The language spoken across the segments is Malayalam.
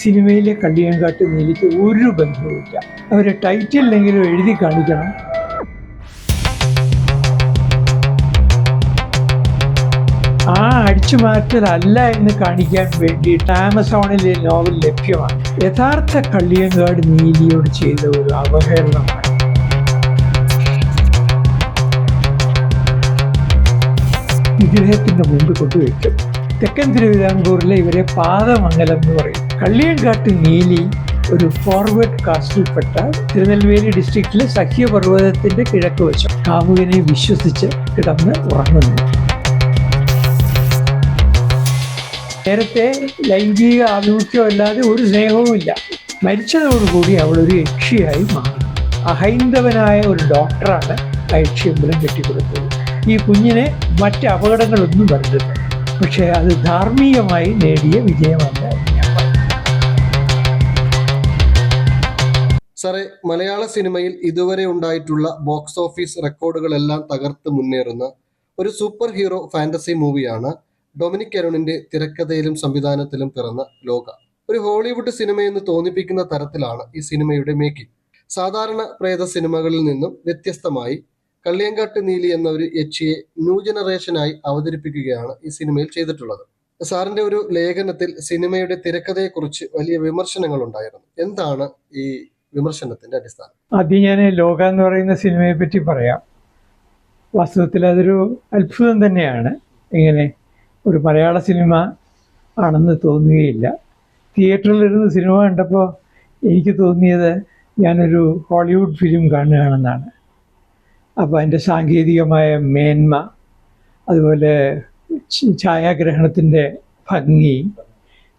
സിനിമയിലെ കള്ളിയങ്കാട്ട് നീലിക്ക് ഒരു ബന്ധവുമില്ല. അവരെ ടൈറ്റിലെങ്കിലും എഴുതി കാണിക്കണം. ആ അടിച്ചുമാറ്റലല്ല എന്ന് കാണിക്കാൻ വേണ്ടിയിട്ട് ആമസോണിലെ നോവൽ ലഭ്യമാണ്. യഥാർത്ഥ കള്ളിയങ്കാട് നീലിയോട് ചെയ്ത ഒരു അവഹേളനമാണ് വിഗ്രഹത്തിന്റെ മുമ്പ് കൊണ്ടുവയ്ക്കും തെക്കൻ തിരുവിതാംകൂറിലെ ഇവരെ പാദമംഗലം എന്ന് പറയും. കള്ളിയങ്കാട്ട് നീലി ഒരു ഫോർവേഡ് കാസ്റ്റിൽപ്പെട്ട തിരുനെൽവേലി ഡിസ്ട്രിക്റ്റിലെ സഖ്യപർവതത്തിന്റെ കിഴക്ക് വശം കാമുകനെ വിശ്വസിച്ച് കിടന്ന് ഉറങ്ങുന്നു. നേരത്തെ ലൈംഗിക ആഭിമുഖ്യം അല്ലാതെ ഒരു സ്നേഹവുമില്ല മരിച്ചതോടുകൂടി ഒരു യക്ഷിയായി മാറി. അഹൈന്ദവനായ ഒരു ഡോക്ടറാണ് ആ യക്ഷിയമ്പലം കെട്ടിക്കൊടുത്തത്. ഈ കുഞ്ഞിനെ മറ്റ് അപകടങ്ങളൊന്നും വരുന്നില്ല പക്ഷേ അത് ധാർമ്മികമായി നേടിയ വിജയമല്ല സാറേ മലയാള സിനിമയിൽ ഇതുവരെ ഉണ്ടായിട്ടുള്ള ബോക്സ് ഓഫീസ് റെക്കോർഡുകളെല്ലാം തകർത്ത് മുന്നേറുന്ന ഒരു സൂപ്പർ ഹീറോ ഫാന്റസി മൂവിയാണ് ഡൊമിനിക് അരുണിന്റെ തിരക്കഥയിലും സംവിധാനത്തിലും പിറന്ന ലോക. ഒരു ഹോളിവുഡ് സിനിമയെന്ന് തോന്നിപ്പിക്കുന്ന തരത്തിലാണ് ഈ സിനിമയുടെ മേക്കിംഗ്. സാധാരണ പ്രേത സിനിമകളിൽ നിന്നും വ്യത്യസ്തമായി കള്ളിയങ്കാട്ട് നീലി എന്ന ഒരു യച്ചിയെ ന്യൂ ജനറേഷനായി അവതരിപ്പിക്കുകയാണ് ഈ സിനിമയിൽ ചെയ്തിട്ടുള്ളത്. സാറിന്റെ ഒരു ലേഖനത്തിൽ സിനിമയുടെ തിരക്കഥയെക്കുറിച്ച് വലിയ വിമർശനങ്ങൾ ഉണ്ടായിരുന്നു എന്താണ് ഈ വിമർശനത്തിന്റെ അടിസ്ഥാനം. ആദ്യം ഞാൻ ലോക എന്ന് പറയുന്ന സിനിമയെ പറ്റി പറയാം. വാസ്തവത്തിൽ അതൊരു അത്ഭുതം തന്നെയാണ്. ഇങ്ങനെ ഒരു മലയാള സിനിമ ആണെന്ന് തോന്നുകയില്ല തിയേറ്ററിലിരുന്ന് സിനിമ കണ്ടപ്പോൾ എനിക്ക് തോന്നിയത് ഞാനൊരു ഹോളിവുഡ് ഫിലിം കാണുകയാണെന്നാണ്. അപ്പോൾ അതിന്റെ സാങ്കേതികമായ മേന്മ അതുപോലെ ഛായാഗ്രഹണത്തിന്റെ ഭംഗി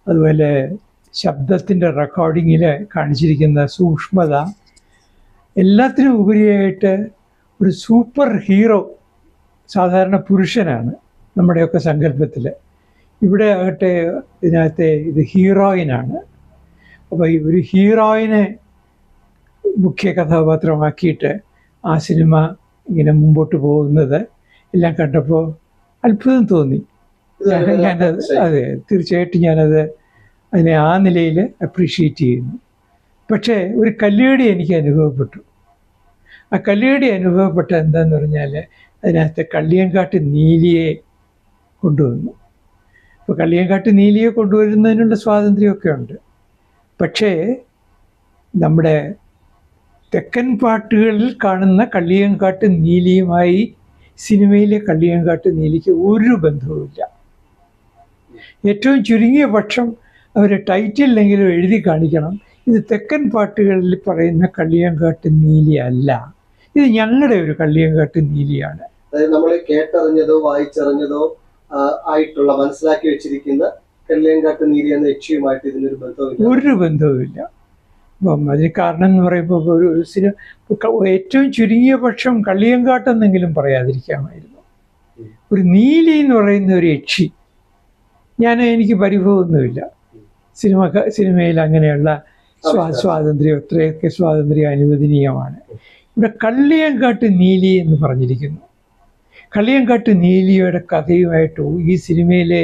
അതുപോലെ ശബ്ദത്തിന്റെ റെക്കോർഡിങ്ങിൽ കാണിച്ചിരിക്കുന്ന സൂക്ഷ്മത എല്ലാത്തിനും ഉപരിയായിട്ട് ഒരു സൂപ്പർ ഹീറോ സാധാരണ പുരുഷനാണ് നമ്മുടെയൊക്കെ സങ്കല്പത്തിൽ ഇവിടെ ആകട്ടെ ഇതിനകത്തെ ഇത് ഹീറോയിനാണ് അപ്പോൾ ഈ ഒരു ഹീറോയിനെ മുഖ്യ കഥാപാത്രമാക്കിയിട്ട് ആ സിനിമ ഇങ്ങനെ മുമ്പോട്ട് പോകുന്നത് എല്ലാം കണ്ടപ്പോൾ അത്ഭുതം തോന്നി. ഞാൻ- ഞാനത് അതെ തീർച്ചയായിട്ടും ഞാനത് അതിനെ ആ നിലയിൽ അപ്രീഷിയേറ്റ് ചെയ്യുന്നു. പക്ഷേ ഒരു കല്ലുകടി എനിക്ക് അനുഭവപ്പെട്ടു. ആ കല്ലുകടി അനുഭവപ്പെട്ട എന്താന്ന് പറഞ്ഞാൽ അതിനകത്ത് കള്ളിയങ്കാട്ട് നീലിയെ കൊണ്ടുവന്നു. ഇപ്പോൾ കള്ളിയങ്കാട്ട് നീലിയെ കൊണ്ടുവരുന്നതിനുള്ള സ്വാതന്ത്ര്യമൊക്കെ ഉണ്ട്. പക്ഷേ നമ്മുടെ തെക്കൻ പാട്ടുകളിൽ കാണുന്ന കള്ളിയങ്കാട്ട് നീലിയുമായി സിനിമയിലെ കള്ളിയങ്കാട്ട് നീലിക്ക് ഒരു ബന്ധവുമില്ല. ഏറ്റവും ചുരുങ്ങിയ പക്ഷം അവരെ ടൈറ്റിലെങ്കിലും എഴുതി കാണിക്കണം. ഇത് തെക്കൻ പാട്ടുകളിൽ പറയുന്ന കള്ളിയങ്കാട്ട് നീലി അല്ല. ഇത് ഞങ്ങളുടെ ഒരു കള്ളിയങ്കാട്ട് നീലിയാണ്. അതായത് നമ്മൾ കേട്ടറിഞ്ഞതോ വായിച്ചറിഞ്ഞതോ ആയിട്ടുള്ള മനസ്സിലാക്കി വെച്ചിരിക്കുന്ന കള്ളിയങ്കാട്ട് നീലി എന്ന ലക്ഷ്യമായിട്ട് ഇതിനൊരു ബന്ധവും ഒരു ബന്ധവുമില്ല. അപ്പം അതിന് കാരണം എന്ന് പറയുമ്പോൾ ഒരു ഒരു സിനിമ ഏറ്റവും ചുരുങ്ങിയ പക്ഷം കള്ളിയങ്കാട്ടെന്നെങ്കിലും പറയാതിരിക്കാമായിരുന്നു. ഒരു നീലി എന്ന് പറയുന്ന ഒരു യക്ഷി. ഞാൻ എനിക്ക് പരിഭവമൊന്നുമില്ല. സിനിമ സിനിമയിൽ അങ്ങനെയുള്ള സ്വാ സ്വാതന്ത്ര്യം ഇത്രയൊക്കെ സ്വാതന്ത്ര്യം അനുവദനീയമാണ്. ഇവിടെ കള്ളിയങ്കാട്ട് നീലി എന്ന് പറഞ്ഞിരിക്കുന്നു. കള്ളിയങ്കാട്ട് നീലിയുടെ കഥയുമായിട്ട് ഈ സിനിമയിലെ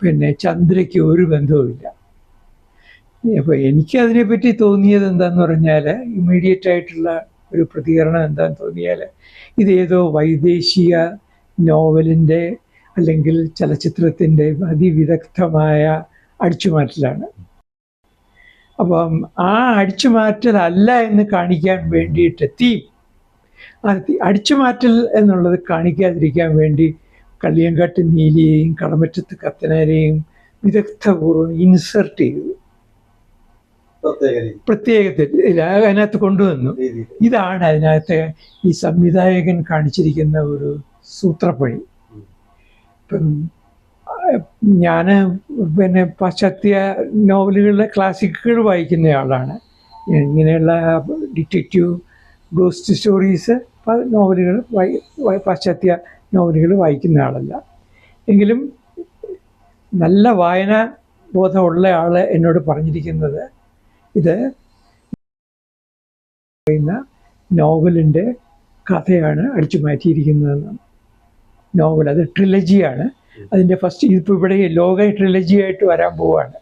പിന്നെ ചന്ദ്രയ്ക്ക് ഒരു ബന്ധവുമില്ല. അപ്പോൾ എനിക്ക് അതിനെപ്പറ്റി തോന്നിയത് എന്താന്ന് പറഞ്ഞാൽ ഇമ്മീഡിയറ്റ് ആയിട്ടുള്ള ഒരു പ്രതികരണം എന്താന്ന് തോന്നിയാൽ ഇതേതോ വൈദേശിക നോവലിന്റെ അല്ലെങ്കിൽ ചലച്ചിത്രത്തിന്റെ അതിവിദഗ്ധമായ അടിച്ചുമാറ്റലാണ്. അപ്പം ആ അടിച്ചുമാറ്റലല്ല എന്ന് കാണിക്കാൻ വേണ്ടിയിട്ട് തീം അടിച്ചുമാറ്റൽ എന്നുള്ളത് കാണിക്കാതിരിക്കാൻ വേണ്ടി കള്ളിയങ്കാട്ട് നീലിയെയും കടമറ്റത്ത് കത്തനാരെയും വിദഗ്ധപൂർവം ഇൻസർട്ട് ചെയ്തു. പ്രത്യേക രീതി. പ്രത്യേകത്തിൽ അതിനകത്ത് കൊണ്ടുവന്നു. ഇതാണ് അതിനകത്ത് ഈ സംവിധായകൻ കാണിച്ചിരിക്കുന്ന ഒരു സൂത്രപ്പണി ഇപ്പം ഞാൻ പിന്നെ പാശ്ചാത്യ നോവലുകളിലെ ക്ലാസിക്കുകൾ വായിക്കുന്ന ആളാണ്. ഇങ്ങനെയുള്ള ഡിറ്റക്റ്റീവ് ഗോസ്റ്റ് സ്റ്റോറീസ് നോവലുകൾ പാശ്ചാത്യ നോവലുകൾ വായിക്കുന്ന ആളല്ല. എങ്കിലും നല്ല വായന ബോധമുള്ള ആൾ എന്നോട് പറഞ്ഞിരിക്കുന്നത് ഇത് പറയുന്ന നോവലിന്റെ കഥയാണ് അടിച്ചു മാറ്റിയിരിക്കുന്നതെന്നാണ്. നോവൽ അത് ട്രിലജിയാണ് അതിന്റെ ഫസ്റ്റ് ഇതിപ്പോൾ ഇവിടെ ലോക ട്രിലജി ആയിട്ട് വരാൻ പോവാണ്.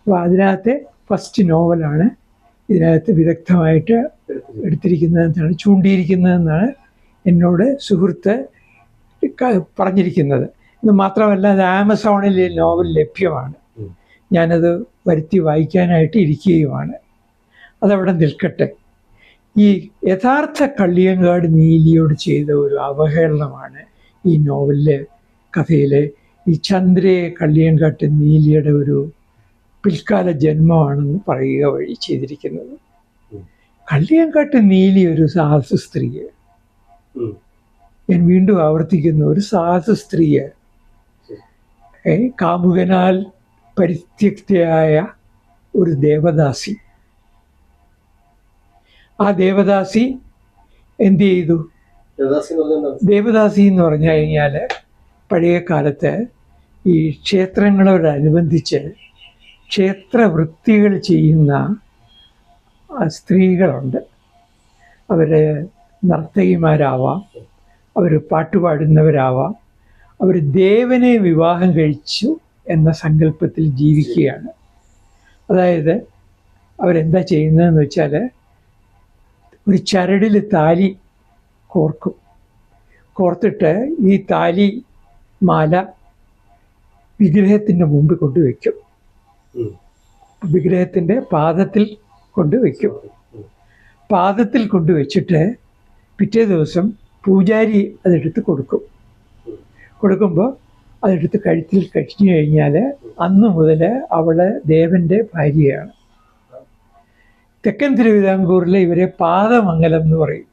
അപ്പോൾ അതിനകത്തെ ഫസ്റ്റ് നോവലാണ് ഇതിനകത്ത് വിദഗ്ധമായിട്ട് എടുത്തിരിക്കുന്നതെന്നാണ് ചൂണ്ടിയിരിക്കുന്നതെന്നാണ് എന്നോട് സുഹൃത്ത് പറഞ്ഞിരിക്കുന്നത്. ഇത് മാത്രമല്ല അത് ആമസോണിൽ നോവൽ ലഭ്യമാണ്. ഞാനത് വരുത്തി വായിക്കാനായിട്ട് ഇരിക്കുകയുമാണ്. അതവിടെ നിൽക്കട്ടെ. ഈ യഥാർത്ഥ കള്ളിയങ്കാട് നീലിയോട് ചെയ്ത ഒരു അവഹേളനമാണ് ഈ നോവലിലെ കഥയിലെ ഈ ചന്ദ്രയെ കള്ളിയങ്കാട്ട് നീലിയുടെ ഒരു പിൽക്കാല ജന്മമാണെന്ന് പറയുക വഴി ചെയ്തിരിക്കുന്നത്. കള്ളിയൻകാട്ട് നീലി ഒരു സാഹസ സ്ത്രീയെ. ഞാൻ വീണ്ടും ആവർത്തിക്കുന്നു ഒരു സാഹസ സ്ത്രീയെ. കാമുകനാൽ പരിത്യക്തയായ ഒരു ദേവദാസി. ആ ദേവദാസി എന്ത് ചെയ്തു? ദേവദാസി എന്ന് പറഞ്ഞു കഴിഞ്ഞാൽ പഴയ കാലത്ത് ഈ ക്ഷേത്രങ്ങളോടനുബന്ധിച്ച് ക്ഷേത്രവൃത്തികൾ ചെയ്യുന്ന സ്ത്രീകളുണ്ട്. അവർ നർത്തകിമാരാവാം അവർ പാട്ടുപാടുന്നവരാവാം അവർ ദേവനെ വിവാഹം കഴിച്ചു എന്ന സങ്കല്പത്തിൽ ജീവിക്കുകയാണ്. അതായത് അവരെന്താ ചെയ്യുന്നതെന്ന് വെച്ചാൽ ഒരു ചരടിൽ താലി കോർക്കും. കോർത്തിട്ട് ഈ താലി മാല വിഗ്രഹത്തിന്റെ മുമ്പിൽ കൊണ്ടുവയ്ക്കും. വിഗ്രഹത്തിന്റെ പാദത്തിൽ കൊണ്ടുവയ്ക്കും പാദത്തിൽ കൊണ്ടുവച്ചിട്ട് പിറ്റേ ദിവസം പൂജാരി അതെടുത്ത് കൊടുക്കും. കൊടുക്കുമ്പോൾ അതെടുത്ത് കഴുത്തിൽ കഴിഞ്ഞു കഴിഞ്ഞാൽ അന്ന് മുതൽ അവൾ ദേവന്റെ ഭാര്യയാണ്. തെക്കൻ തിരുവിതാംകൂറിലെ ഇവരെ പാദമംഗലം എന്ന് പറയും.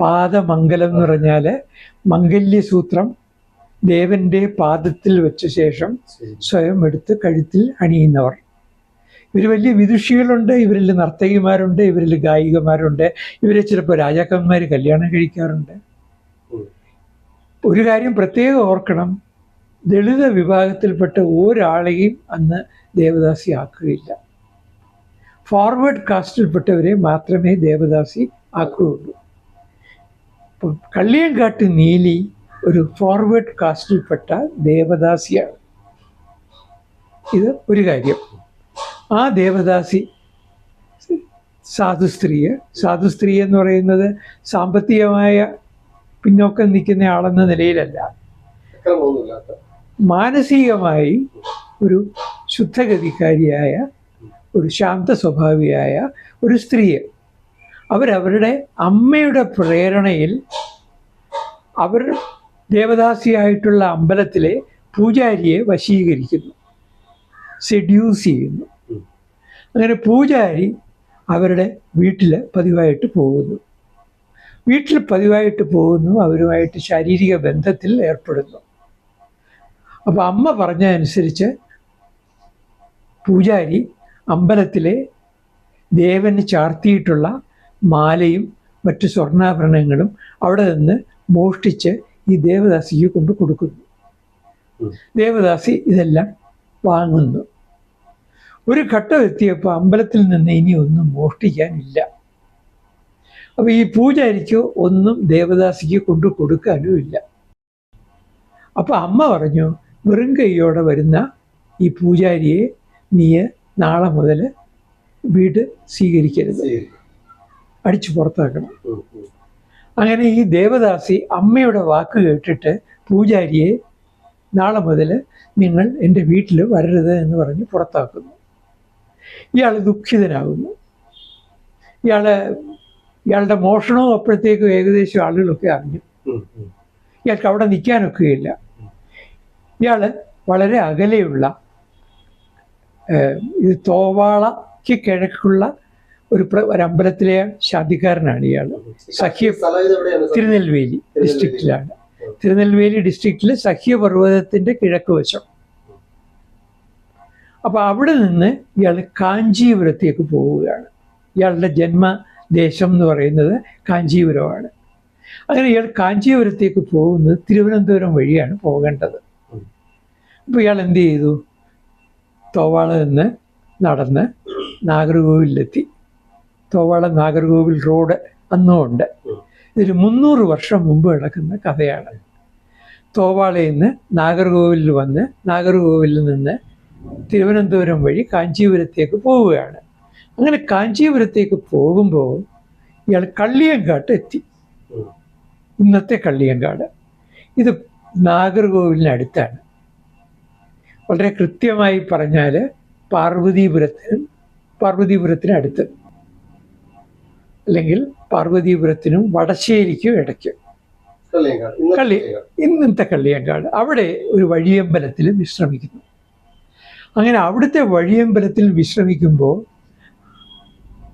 പാദമംഗലം എന്ന് പറഞ്ഞാൽ മംഗല്യസൂത്രം ദേവന്റെ പാദത്തിൽ വെച്ച ശേഷം. സ്വയം എടുത്ത് കഴുത്തിൽ അണിയുന്നവർ. ഇവർ വലിയ വിദുഷികളുണ്ട് ഇവരിൽ നർത്തകിമാരുണ്ട് ഇവരിൽ ഗായികമാരുണ്ട് ഇവരെ ചിലപ്പോൾ രാജാക്കന്മാർ കല്യാണം കഴിക്കാറുണ്ട്. ഒരു കാര്യം പ്രത്യേകം ഓർക്കണം ദളിത വിഭാഗത്തിൽപ്പെട്ട ഒരാളെയും അന്ന് ദേവദാസി ആക്കുകയില്ല. ഫോർവേഡ് കാസ്റ്റിൽപ്പെട്ടവരെ മാത്രമേ ദേവദാസി ആക്കുകയുള്ളൂ. കള്ളിയങ്കാട്ട് നീലി ഒരു ഫോർവേഡ് കാസ്റ്റിൽപ്പെട്ട ദേവദാസിയാണ്. ഇത് ഒരു കാര്യം. ആ ദേവദാസി സാധു സ്ത്രീയെ സാധു സ്ത്രീ എന്ന് പറയുന്നത് സാമ്പത്തികമായ പിന്നോക്കം നിൽക്കുന്ന ആളെന്ന നിലയിലല്ല. മാനസികമായി ഒരു ശുദ്ധഗതിക്കാരിയായ ഒരു ശാന്ത സ്വഭാവിയായ ഒരു സ്ത്രീയെ അവരവരുടെ അമ്മയുടെ പ്രേരണയിൽ അവർ ദേവദാസിയായിട്ടുള്ള അമ്പലത്തിലെ പൂജാരിയെ വശീകരിക്കുന്നു. സെഡ്യൂസ് ചെയ്യുന്നു. അങ്ങനെ പൂജാരി അവരുടെ വീട്ടിൽ പതിവായിട്ട് പോകുന്നു. വീട്ടിൽ പതിവായിട്ട് പോകുന്നു അവരുമായിട്ട് ശാരീരിക ബന്ധത്തിൽ ഏർപ്പെടുന്നു. അപ്പോൾ അമ്മ പറഞ്ഞതനുസരിച്ച് പൂജാരി അമ്പലത്തിലെ ദേവന് ചാർത്തിയിട്ടുള്ള മാലയും മറ്റു സ്വർണാഭരണങ്ങളും അവിടെ നിന്ന് മോഷ്ടിച്ച് ഈ ദേവദാസിക്ക് കൊണ്ട് കൊടുക്കുന്നു. ദേവദാസി ഇതെല്ലാം വാങ്ങുന്നു. ഒരു ഘട്ടം എത്തിയപ്പോൾ അമ്പലത്തിൽ നിന്ന് ഇനി ഒന്നും മോഷ്ടിക്കാനില്ല. അപ്പോൾ ഈ പൂജാരിക്ക് ഒന്നും ദേവദാസിക്ക് കൊണ്ട് കൊടുക്കാനും ഇല്ല. അപ്പോൾ അമ്മ പറഞ്ഞു വെറും കൈയോടെ വരുന്ന ഈ പൂജാരിയെ നീ നാളെ മുതൽ വീട് സ്വീകരിക്കരുത്. അടിച്ചു പുറത്താക്കണം. അങ്ങനെ ഈ ദേവദാസി അമ്മയുടെ വാക്ക് കേട്ടിട്ട് പൂജാരിയെ നാളെ മുതൽ നിങ്ങൾ എന്റെ വീട്ടിൽ വരരുത് എന്ന് പറഞ്ഞ് പുറത്താക്കുന്നു. ഇയാൾ ദുഃഖിതനാകുന്നു. ഇയാൾ ഇയാളുടെ മോഷണവും അപ്പോഴത്തേക്കും ഏകദേശം ആളുകളൊക്കെ അറിഞ്ഞു. ഇയാൾക്ക് അവിടെ നിൽക്കാനൊക്കെയില്ല. ഇയാൾ വളരെ അകലെയുള്ള ഇത് തോവാളയ്ക്ക് കിഴക്കുള്ള ഒരു ഒരു അമ്പലത്തിലെ ശാന്തിക്കാരനാണ് ഇയാൾ. സഖ്യ? തിരുനെൽവേലി ഡിസ്ട്രിക്റ്റിലാണ് തിരുനെൽവേലി ഡിസ്ട്രിക്റ്റിൽ സഖ്യപർവതത്തിന്റെ കിഴക്ക് വശം. അപ്പോൾ അവിടെ നിന്ന് ഇയാൾ കാഞ്ചീപുരത്തേക്ക് പോവുകയാണ്. ഇയാളുടെ ജന്മദേശം എന്ന് പറയുന്നത് കാഞ്ചീപുരമാണ്. അങ്ങനെ ഇയാൾ കാഞ്ചീപുരത്തേക്ക് പോകുന്നത് തിരുവനന്തപുരം വഴിയാണ് പോകേണ്ടത്. അപ്പൊ അപ്പോൾ ഇയാൾ എന്ത് ചെയ്തു? തോവാള നിന്ന് നടന്ന് നാഗർകോവിലെത്തി തോവാള നാഗർകോവിൽ റോഡ് അന്നും ഉണ്ട് ഉം. ഇതൊരു മുന്നൂറ് വർഷം മുമ്പ് കിടക്കുന്ന കഥയാണ്. തോവാളയിൽ നിന്ന് നാഗർകോവിലിൽ വന്ന് നാഗർകോവിലിൽ നിന്ന് തിരുവനന്തപുരം വഴി കാഞ്ചീപുരത്തേക്ക് പോവുകയാണ്. അങ്ങനെ കാഞ്ചീപുരത്തേക്ക് പോകുമ്പോൾ ഇയാൾ കള്ളിയങ്കാട്ട് എത്തി. ഇന്നത്തെ കള്ളിയങ്കാട്. ഇത് നാഗർകോവിലിനടുത്താണ് വളരെ കൃത്യമായി പറഞ്ഞാൽ പാർവതീപുരത്തിന് പാർവതീപുരത്തിനടുത്ത് അല്ലെങ്കിൽ പാർവതീപുരത്തിനും വടശ്ശേരിക്കും ഇടയ്ക്ക്. കള്ളി. ഇന്നത്തെ കള്ളിയങ്കാട് അവിടെ ഒരു വഴിയമ്പലത്തിൽ വിശ്രമിക്കുന്നു. അങ്ങനെ അവിടുത്തെ വഴിയമ്പലത്തിൽ വിശ്രമിക്കുമ്പോൾ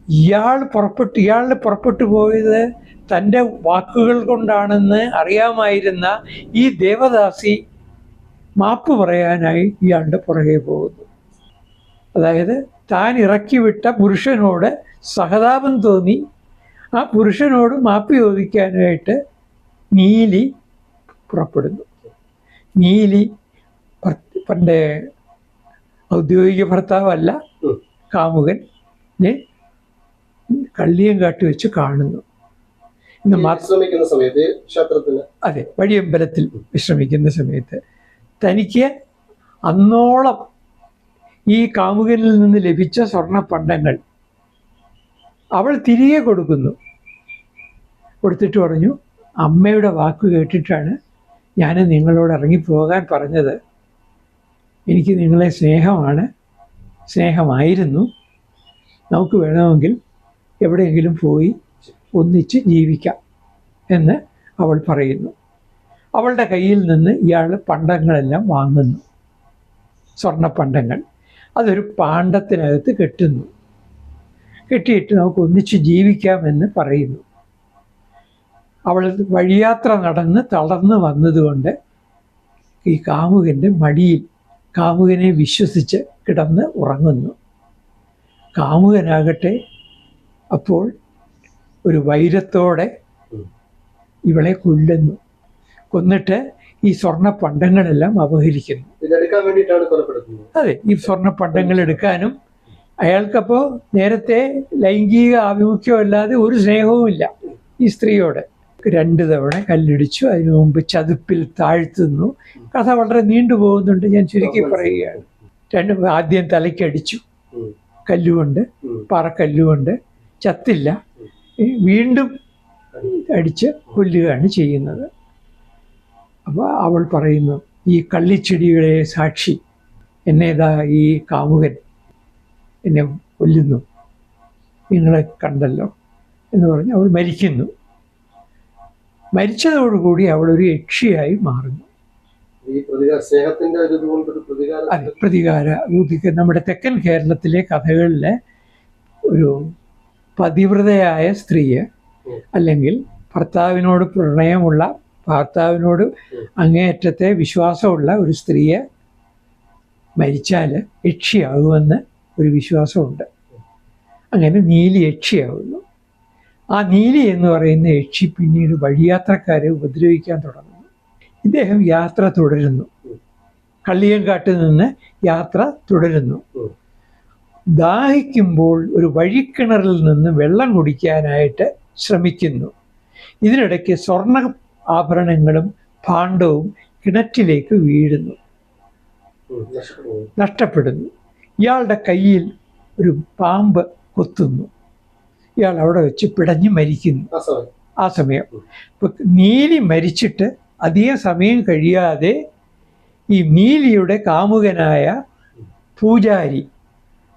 ഇയാൾ പുറപ്പെട്ടു ഇയാൾ പുറപ്പെട്ടു പോയത് തന്റെ വാക്കുകൾ കൊണ്ടാണെന്ന് അറിയാമായിരുന്ന ഈ ദേവദാസി മാപ്പ് പറയാനായി ഇയാളുടെ പുറകെ പോകുന്നു. അതായത് താൻ ഇറക്കിവിട്ട പുരുഷനോട് സഹതാപം തോന്നി ആ പുരുഷനോട് മാപ്പ് ചോദിക്കാനായിട്ട് നീലി പുറപ്പെടുന്നു. നീലി പണ്ട് ഔദ്യോഗിക ഭർത്താവല്ല ഉം. കള്ളിയും കാട്ടി വെച്ച് കാണുന്നു. ഇന്ന് വിശ്രമിക്കുന്ന സമയത്ത് ക്ഷേത്രത്തിൽ അതെ വഴിയമ്പലത്തിൽ വിശ്രമിക്കുന്ന സമയത്ത് തനിക്ക് അന്നോളം ഈ കാമുകനിൽ നിന്ന് ലഭിച്ച സ്വർണ പണ്ടങ്ങൾ അവൾ തിരികെ കൊടുക്കുന്നു. കൊടുത്തിട്ട് പറഞ്ഞു അമ്മയുടെ വാക്ക് കേട്ടിട്ടാണ് ഞാൻ നിങ്ങളോട് ഇറങ്ങിപ്പോകാൻ പറഞ്ഞത്. എനിക്ക് നിങ്ങളെ സ്നേഹമാണ് സ്നേഹമായിരുന്നു. നമുക്ക് വേണമെങ്കിൽ എവിടെയെങ്കിലും പോയി ഒന്നിച്ച് ജീവിക്കാം എന്ന് അവൾ പറയുന്നു. അവളുടെ കയ്യിൽ നിന്ന് ഇയാൾ പണ്ടങ്ങളെല്ലാം വാങ്ങുന്നു. സ്വർണ പണ്ടങ്ങൾ അതൊരു പാണ്ഡത്തിനകത്ത് കെട്ടുന്നു. കെട്ടിയിട്ട് നമുക്ക് ഒന്നിച്ച് ജീവിക്കാമെന്ന് പറയുന്നു. അവൾ വഴിയാത്ര നടന്ന് തളർന്നു വന്നതുകൊണ്ട് ഈ കാമുകന്റെ മടിയിൽ കാമുകനെ വിശ്വസിച്ച് കിടന്ന് ഉറങ്ങുന്നു. കാമുകനാകട്ടെ അപ്പോൾ ഒരു വൈരത്തോടെ ഇവളെ കൊല്ലുന്നു. കൊന്നിട്ട് ഈ സ്വർണ പണ്ടങ്ങളെല്ലാം അപഹരിക്കുന്നു അതെ ഈ സ്വർണ പണ്ടങ്ങൾ എടുക്കാനും അയാൾക്കപ്പോൾ നേരത്തെ ലൈംഗിക ആഭിമുഖ്യമല്ലാതെ ഒരു സ്നേഹവുമില്ല ഈ സ്ത്രീയോട്. രണ്ട് തവണ കല്ലിടിച്ചു അതിനു മുമ്പ് ചതുപ്പിൽ താഴ്ത്തുന്നു. കഥ വളരെ നീണ്ടുപോകുന്നുണ്ട് ഞാൻ ചുരുക്കി പറയുകയാണ്. രണ്ട് ആദ്യം തലയ്ക്കടിച്ചു. കല്ലുകൊണ്ട്. പാറക്കല്ലുകൊണ്ട് ചത്തില്ല. വീണ്ടും അടിച്ച് കൊല്ലുകയാണ് ചെയ്യുന്നത്. അപ്പോൾ അവൾ പറയുന്നു ഈ കള്ളിച്ചെടികളെ സാക്ഷി എന്നേതാ ഈ കാമുകൻ? എന്നെ കൊല്ലുന്നു. നിങ്ങളെ കണ്ടല്ലോ എന്ന് പറഞ്ഞ് അവൾ മരിക്കുന്നു. മരിച്ചതോടുകൂടി അവൾ ഒരു യക്ഷിയായി മാറുന്നു. അതെ പ്രതികാര നമ്മുടെ തെക്കൻ കേരളത്തിലെ കഥകളിലെ ഒരു പതിവ്രതയായ സ്ത്രീയെ അല്ലെങ്കിൽ ഭർത്താവിനോട് പ്രണയമുള്ള ഭർത്താവിനോട് അങ്ങേയറ്റത്തെ വിശ്വാസമുള്ള ഒരു സ്ത്രീയെ മരിച്ചാൽ യക്ഷിയാകുമെന്ന് ഒരു വിശ്വാസമുണ്ട്. അങ്ങനെ നീലി യക്ഷിയാവുന്നു. ആ നീലി എന്ന് പറയുന്ന യക്ഷി പിന്നീട് വഴിയാത്രക്കാരെ ഉപദ്രവിക്കാൻ തുടങ്ങുന്നു. ഇദ്ദേഹം യാത്ര തുടരുന്നു. കള്ളിയങ്കാട്ടിൽ നിന്ന് യാത്ര തുടരുന്നു. ദാഹിക്കുമ്പോൾ ഒരു വഴിക്കിണറിൽ നിന്ന് വെള്ളം കുടിക്കാനായിട്ട് ശ്രമിക്കുന്നു. ഇതിനിടയ്ക്ക് സ്വർണ ആഭരണങ്ങളും ഭാണ്ഡവും കിണറ്റിലേക്ക് വീഴുന്നു. നഷ്ടപ്പെടുന്നു. ഇയാളുടെ കയ്യിൽ ഒരു പാമ്പ് കൊത്തുന്നു. ഇയാൾ അവിടെ വെച്ച് പിടഞ്ഞ് മരിക്കുന്നു. ആ സമയം. ഇപ്പൊ നീലി മരിച്ചിട്ട് അധിക സമയം കഴിയാതെ ഈ നീലിയുടെ കാമുകനായ പൂജാരി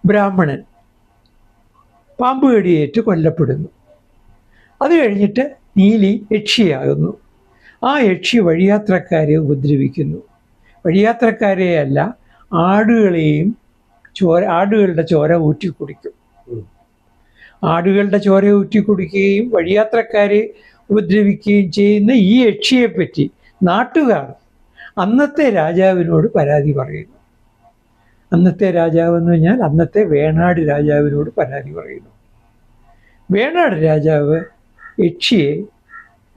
ബ്രാഹ്മണൻ പാമ്പ് കടിയേറ്റ് കൊല്ലപ്പെടുന്നു. അത് കഴിഞ്ഞിട്ട് നീലി യക്ഷിയാകുന്നു. ആ യക്ഷി വഴിയാത്രക്കാരെ ഉപദ്രവിക്കുന്നു. വഴിയാത്രക്കാരെയല്ല ആടുകളെയും ചോര ആടുകളുടെ ചോര ഊറ്റി കുടിക്കും. ആടുകളുടെ ചോര ഊറ്റി കുടിക്കുകയും വഴിയാത്രക്കാരെ ഉപദ്രവിക്കുകയും ചെയ്യുന്ന ഈ യക്ഷിയെപ്പറ്റി നാട്ടുകാർ അന്നത്തെ രാജാവിനോട് പരാതി പറയുന്നു. അന്നത്തെ രാജാവ് എന്ന് പറഞ്ഞാൽ അന്നത്തെ വേണാട് രാജാവിനോട് പരാതി പറയുന്നു. വേണാട് രാജാവ് യക്ഷിയെ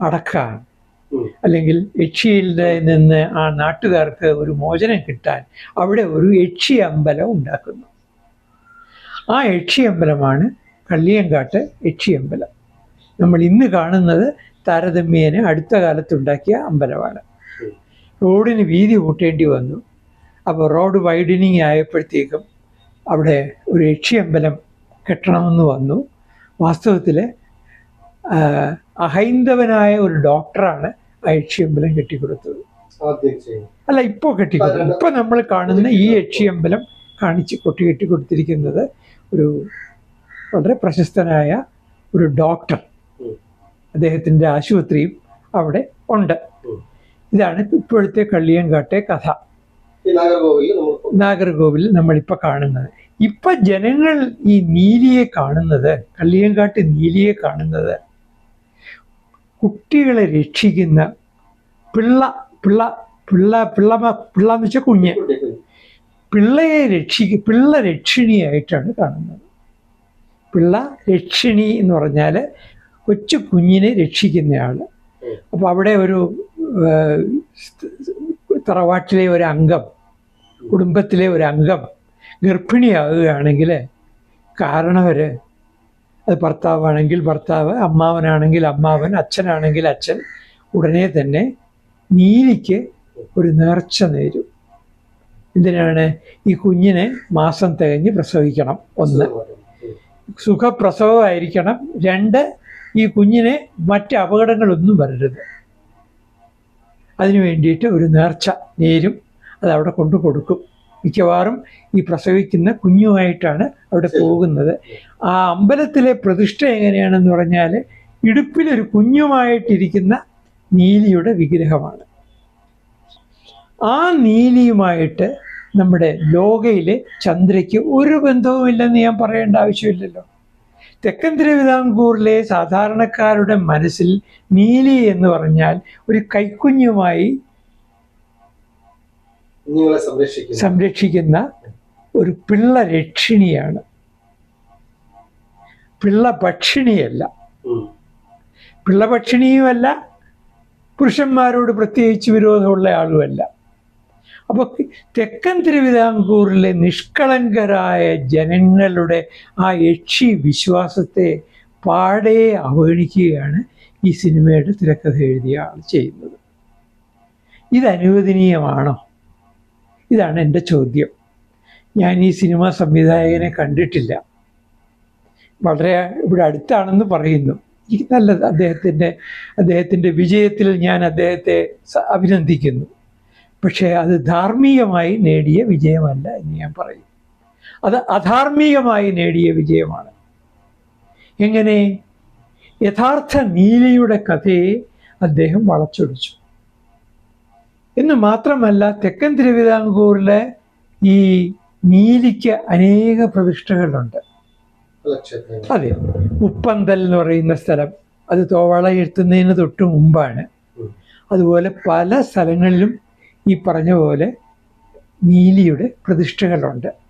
അടക്കാൻ ഉം. അല്ലെങ്കിൽ യക്ഷിയിൽ നിന്ന് ആ നാട്ടുകാർക്ക് ഒരു മോചനം കിട്ടാൻ അവിടെ ഒരു യക്ഷി അമ്പലം ഉണ്ടാക്കുന്നു. ആ യക്ഷി അമ്പലമാണ് കള്ളിയങ്കാട്ട് യക്ഷി അമ്പലം. നമ്മൾ ഇന്ന് കാണുന്നത് താരതമ്യേന അടുത്ത കാലത്തുണ്ടാക്കിയ അമ്പലമാണ്. റോഡിന് വീതി കൂട്ടേണ്ടി വന്നു. അപ്പോൾ റോഡ് വൈഡനിങ് ആയപ്പോഴത്തേക്കും അവിടെ ഒരു യക്ഷി അമ്പലം കെട്ടണമെന്ന് വന്നു. വാസ്തവത്തിൽ അഹൈന്ദവനായ ഒരു ഡോക്ടറാണ് ആ യക്ഷിയമ്പലം കെട്ടിക്കൊടുത്തത്. ആദ്യം ചെയ്യും. അല്ല ഇപ്പോൾ കെട്ടിക്കൊടുത്തത്. ഇപ്പോൾ നമ്മൾ കാണുന്ന ഈ യക്ഷിയമ്പലം കാണിച്ച് കൊട്ടി കെട്ടിക്കൊടുത്തിരിക്കുന്നത് ഒരു വളരെ പ്രശസ്തനായ ഒരു ഡോക്ടർ. അദ്ദേഹത്തിന്റെ ആശുപത്രിയും അവിടെ ഉണ്ട്. ഇതാണ് ഇപ്പോഴത്തെ കള്ളിയങ്കാട്ടെ കഥ. നാഗർകോവിൽ നമ്മളിപ്പോൾ കാണുന്നത്. ഇപ്പം ജനങ്ങൾ ഈ നീലിയെ കാണുന്നത് കള്ളിയങ്കാട്ട് നീലിയെ കാണുന്നത് കുട്ടികളെ രക്ഷിക്കുന്ന പിള്ള പിള്ള പിള്ള പിള്ള പിള്ള എന്ന് വെച്ചാൽ കുഞ്ഞ്. പിള്ളയെ രക്ഷിക്ക പിള്ള രക്ഷിണിയായിട്ടാണ് കാണുന്നത്. പിള്ള രക്ഷിണി എന്ന് പറഞ്ഞാൽ കൊച്ചു കുഞ്ഞിനെ രക്ഷിക്കുന്നയാൾ അപ്പോൾ അവിടെ ഒരു തറവാട്ടിലെ ഒരു അംഗം കുടുംബത്തിലെ ഒരു അംഗം ഗർഭിണിയാവുകയാണെങ്കിൽ കാരണവർ അത് ഭർത്താവാണെങ്കിൽ ഭർത്താവ് അമ്മാവനാണെങ്കിൽ അമ്മാവൻ അച്ഛനാണെങ്കിൽ അച്ഛൻ ഉടനെ തന്നെ നീലിക്ക് ഒരു നേർച്ച നേരും. എന്തിനാണ്? ഈ കുഞ്ഞിനെ മാസം തികഞ്ഞ് പ്രസവിക്കണം. ഒന്ന്. സുഖപ്രസവമായിരിക്കണം. രണ്ട് ഈ കുഞ്ഞിനെ മറ്റ് അപകടങ്ങളൊന്നും വരരുത്. അതിനു വേണ്ടിയിട്ട് ഒരു നേർച്ച നേരും. അത് അവിടെ കൊണ്ടു കൊടുക്കും. മിക്കവാറും ഈ പ്രസവിക്കുന്ന കുഞ്ഞുമായിട്ടാണ് അവിടെ പോകുന്നത്. ആ അമ്പലത്തിലെ പ്രതിഷ്ഠ എങ്ങനെയാണെന്ന് പറഞ്ഞാൽ ഇടുപ്പിലൊരു കുഞ്ഞുമായിട്ടിരിക്കുന്ന നീലിയുടെ വിഗ്രഹമാണ്. ആ നീലിയുമായിട്ട് നമ്മുടെ ലോകയിലെ ചന്ദ്രയ്ക്ക് ഒരു ബന്ധവുമില്ലെന്ന് ഞാൻ പറയേണ്ട ആവശ്യമില്ലല്ലോ. തെക്കൻ തിരുവിതാംകൂറിലെ സാധാരണക്കാരുടെ മനസ്സിൽ നീലി എന്ന് പറഞ്ഞാൽ ഒരു കൈക്കുഞ്ഞുമായി കുഞ്ഞുങ്ങളെ സംരക്ഷിക്കുന്നു സംരക്ഷിക്കുന്ന ഒരു പിള്ള രക്ഷിണിയാണ്. പിള്ള ഭക്ഷിണിയല്ല. പിള്ള ഭക്ഷിണിയുമല്ല പുരുഷന്മാരോട് പ്രത്യേകിച്ച് വിരോധമുള്ള ആളുമല്ല. അപ്പോൾ തെക്കൻ തിരുവിതാംകൂറിലെ നിഷ്കളങ്കരായ ജനങ്ങളുടെ ആ യക്ഷി വിശ്വാസത്തെ പാടെ അവഗണിക്കുകയാണ് ഈ സിനിമയുടെ തിരക്കഥ എഴുതിയ ആൾ ചെയ്യുന്നത്. ഇത് അനുവദനീയമാണോ? ഇതാണ് എന്റെ ചോദ്യം. ഞാൻ ഈ സിനിമാ സംവിധായകനെ കണ്ടിട്ടില്ല. വളരെ ഇവിടെ അടുത്താണെന്ന് പറയുന്നു. എനിക്ക് നല്ലത് അദ്ദേഹത്തിന്റെ അദ്ദേഹത്തിന്റെ വിജയത്തിൽ ഞാൻ അദ്ദേഹത്തെ അഭിനന്ദിക്കുന്നു. പക്ഷേ അത് ധാർമ്മികമായി നേടിയ വിജയമല്ല എന്ന് ഞാൻ പറയും. അത് അധാർമികമായി നേടിയ വിജയമാണ്. എങ്ങനെ? യഥാർത്ഥ നീലയുടെ കഥയെ അദ്ദേഹം വളച്ചൊടിച്ചു. എന്ന് മാത്രമല്ല തെക്കൻ തിരുവിതാംകൂറിലെ ഈ നീലിക്ക് അനേക പ്രതിഷ്ഠകളുണ്ട്. അതെ. ഉപ്പന്തൽ എന്ന് പറയുന്ന സ്ഥലം അത് തോവള എഴുത്തുന്നതിന് തൊട്ട് മുമ്പാണ്. അതുപോലെ പല സ്ഥലങ്ങളിലും ഈ പറഞ്ഞ പോലെ നീലിയുടെ പ്രതിഷ്ഠകളുണ്ട്.